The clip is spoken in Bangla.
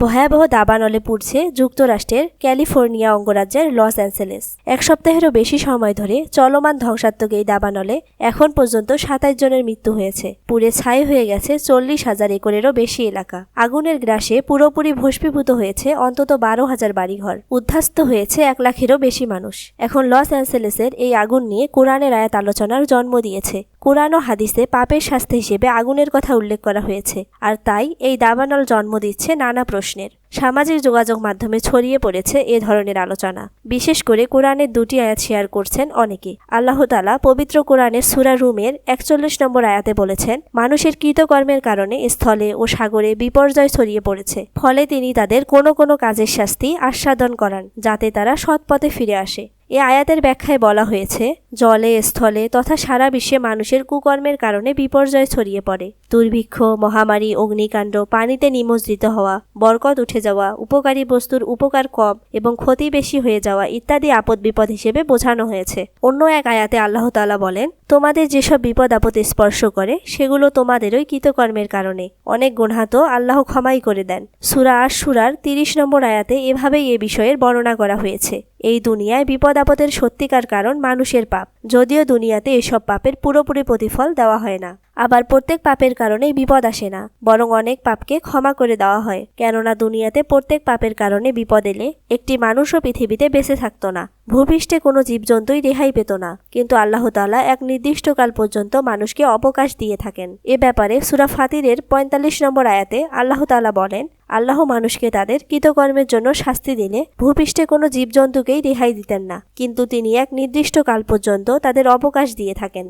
ভয়াবহ দাবানলে পুড়ছে যুক্তরাষ্ট্রের ক্যালিফোর্নিয়া অঙ্গরাজ্যের লস অ্যাঞ্জেলেস। এক সপ্তাহেরও বেশি সময় ধরে চলমান ধ্বংসাত্মক এই দাবানলে এখন পর্যন্ত সাতাইশ জনের মৃত্যু হয়েছে। পুড়ে ছাই হয়ে গেছে চল্লিশ হাজার একরেরও বেশি এলাকা। আগুনের গ্রাসে পুরোপুরি ভস্মীভূত হয়েছে অন্তত বারো হাজার বাড়িঘর। উদ্ধাস্ত হয়েছে এক লাখেরও বেশি মানুষ। এখন লস অ্যাঞ্জেলেসের এই আগুন নিয়ে কোরআনের আয়াত আলোচনার জন্ম দিয়েছে। কোরআন ও হাদিসে পাপের শাস্তি হিসেবে আগুনের কথা উল্লেখ করা হয়েছে, আর তাই এই দাবানল জন্ম দিচ্ছে নানা প্রশ্নের। সামাজিক যোগাযোগ মাধ্যমে ছড়িয়ে পড়েছে এ ধরনের আলোচনা। বিশেষ করে কোরআনের দুটি আয়াত শেয়ার করছেন অনেকে। আল্লাহ তালা পবিত্র কোরআনের সুরা রুমের একচল্লিশ নম্বর আয়াতে বলেছেন, মানুষের কৃতকর্মের কারণে স্থলে ও সাগরে বিপর্যয় ছড়িয়ে পড়েছে, ফলে তিনি তাদের কোনো কোনো কাজের শাস্তি আস্বাদন করান, যাতে তারা সৎপথে ফিরে আসে। এ আয়াতের ব্যাখ্যায় বলা হয়েছে, জলে, স্থলে তথা সারা বিশ্বে মানুষের কুকর্মের কারণে বিপর্যয় ছড়িয়ে পড়ে। দুর্ভিক্ষ, মহামারী, অগ্নিকাণ্ড, পানিতে নিমজ্জিত হওয়া, বরকত উঠে যাওয়া, উপকারী বস্তুর উপকার কম এবং ক্ষতি বেশি হয়ে যাওয়া ইত্যাদি আপদ বিপদ হিসেবে বোঝানো হয়েছে। অন্য এক আয়াতে আল্লাহ তাআলা বলেন তোমাদের যেসব বিপদ আপদ স্পর্শ করে, সেগুলো তোমাদেরই কৃতকর্মের কারণে। অনেক গুণাহাত আল্লাহ ক্ষমাই করে দেন। সুরা আর সুরার তিরিশ নম্বর আয়াতে এভাবেই এ বিষয়ের বর্ণনা করা হয়েছে। এই দুনিয়ায় বিপদ আপদের সত্যিকার কারণ মানুষের পাপ। যদিও দুনিয়াতে এসব পাপের পুরোপুরি প্রতিফল দেওয়া হয় না। আবার প্রত্যেক পাপের কারণেই বিপদ আসে না, বরং অনেক পাপকে ক্ষমা করে দেওয়া হয়। কেননা দুনিয়াতে প্রত্যেক পাপের কারণে বিপদ এলে একটি মানুষও পৃথিবীতে বেঁচে থাকতো না, ভূপৃষ্ঠে কোনো জীবজন্তুই রেহাই পেত না। কিন্তু আল্লাহ তাআলা এক নির্দিষ্টকাল পর্যন্ত মানুষকে অবকাশ দিয়ে থাকেন। এ ব্যাপারে সুরা ফাতিরের পঁয়তাল্লিশ নম্বর আয়াতে আল্লাহ তাআলা বলেন, আল্লাহ মানুষকে তাদের কৃতকর্মের জন্য শাস্তি দিলে ভূপৃষ্ঠে কোনো জীবজন্তুকেই রেহাই দিতেন না। কিন্তু তিনি এক নির্দিষ্ট কাল পর্যন্ত তাদের অবকাশ দিয়ে থাকেন।